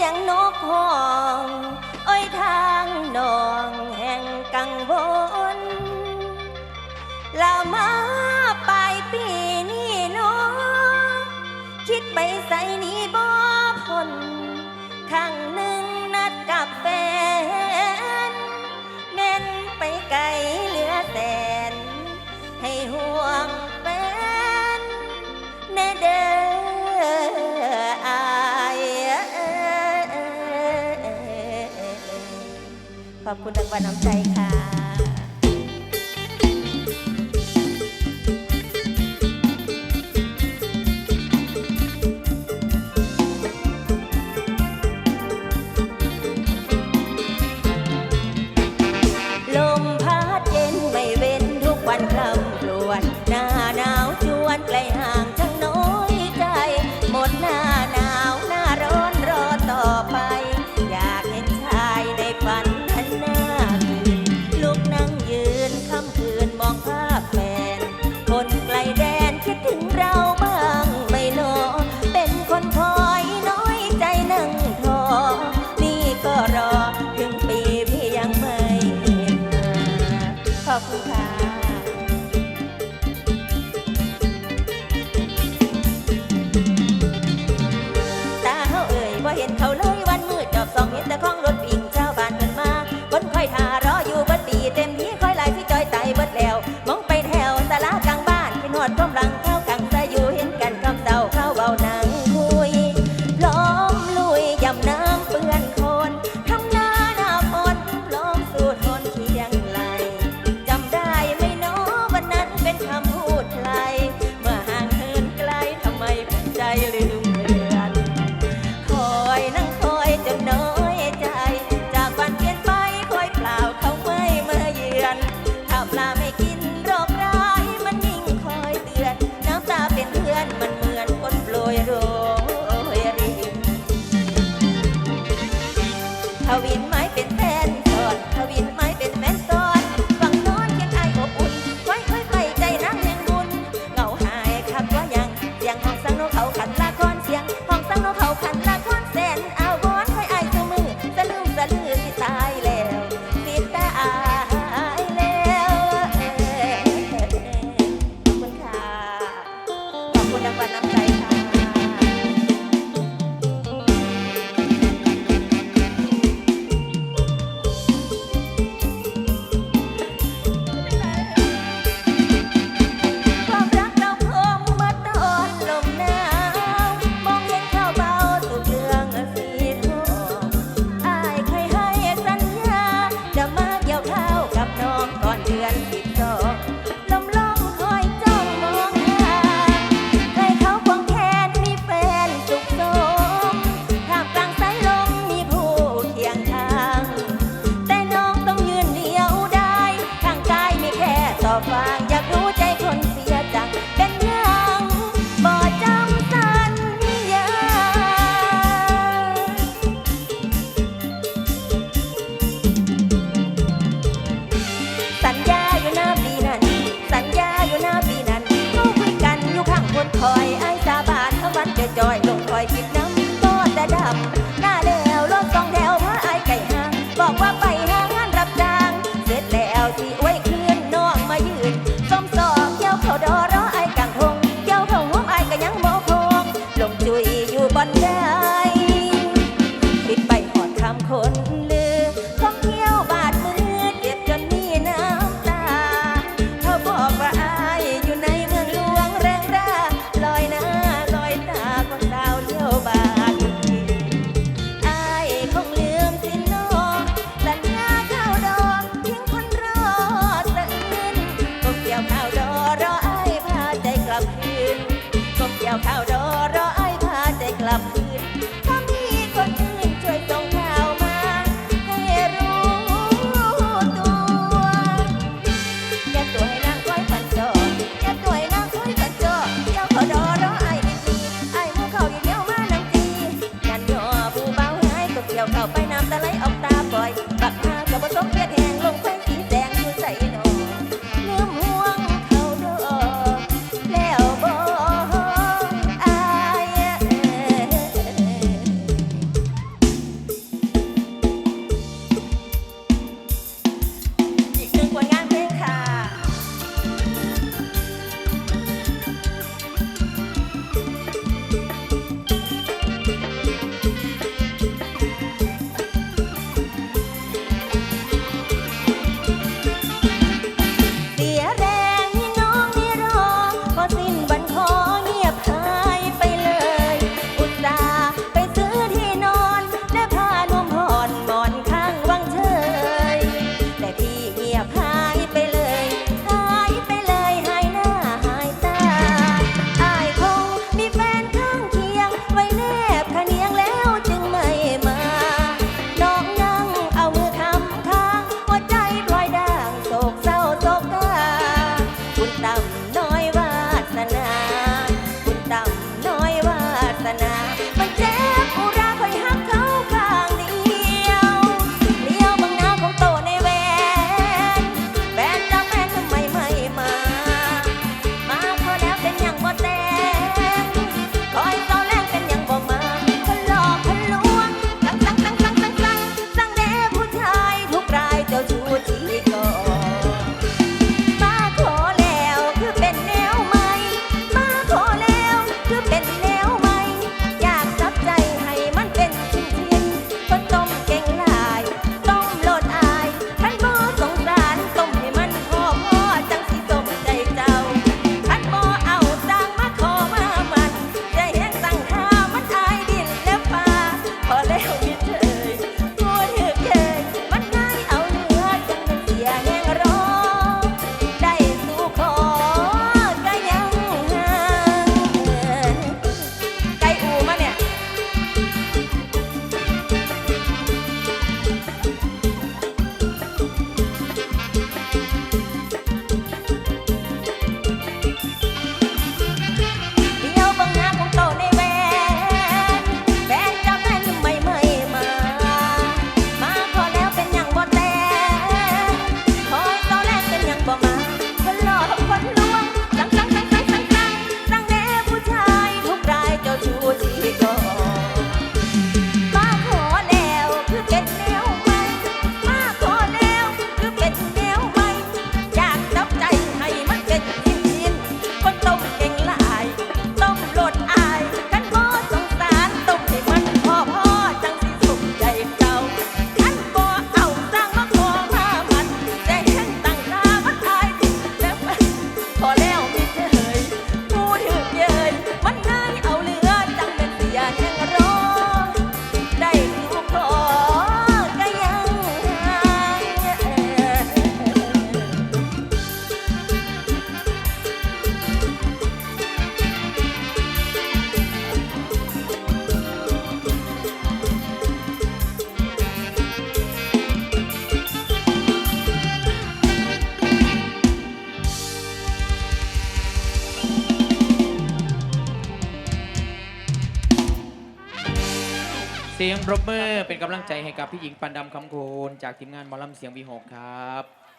สียงนกห้องอ้อยทางนองแห่งกังวลละมาปลายปีนี้น้อคิดไปใส่นี้บ่พ้นข้างหนึ่งนัดกับแฟนเม่นไปไกลเหลือแสน ให้ห่วงแฟนในเด้อ ขอบคุณรางวัลน้ำใจค่ะ มหลังเข้ากังจะอยู่เห็นกันคำเต่าเข้าเบาหนังหุยล้อมลุยยำน้ำเปื้อนคนท้าหนาอ่อนล้อมสูดทนเคียงไหลจำได้ไหมเนวันนั้นเป็นคำพูดใครเมื่อห่างเหินไกลทำไมใจลืม 我们。 ไอ้สาบานเขาวันเกจอยลงคอยคิดน้ำกอดแต่ดำหน้าแล้วรถสองแถวพาไอ้ไก่ห้างบอกว่าไปห้างรับจ้าง เสร็จแล้วที่ไว้คืนน้องมายืนส้มสอกเกี่ยเขาดอรอไอ้กลางทงเกี่ยวเขาห้องไอ้ก็ยังโมโคงลงจุยอยู่บนได้ปิดไปหอดคำคน สียงรบมือเป็นกำลังใจให้กับพี่หญิงปันดำคำโคนจากทีมงานหมอลลัมเสียงวีหกครับ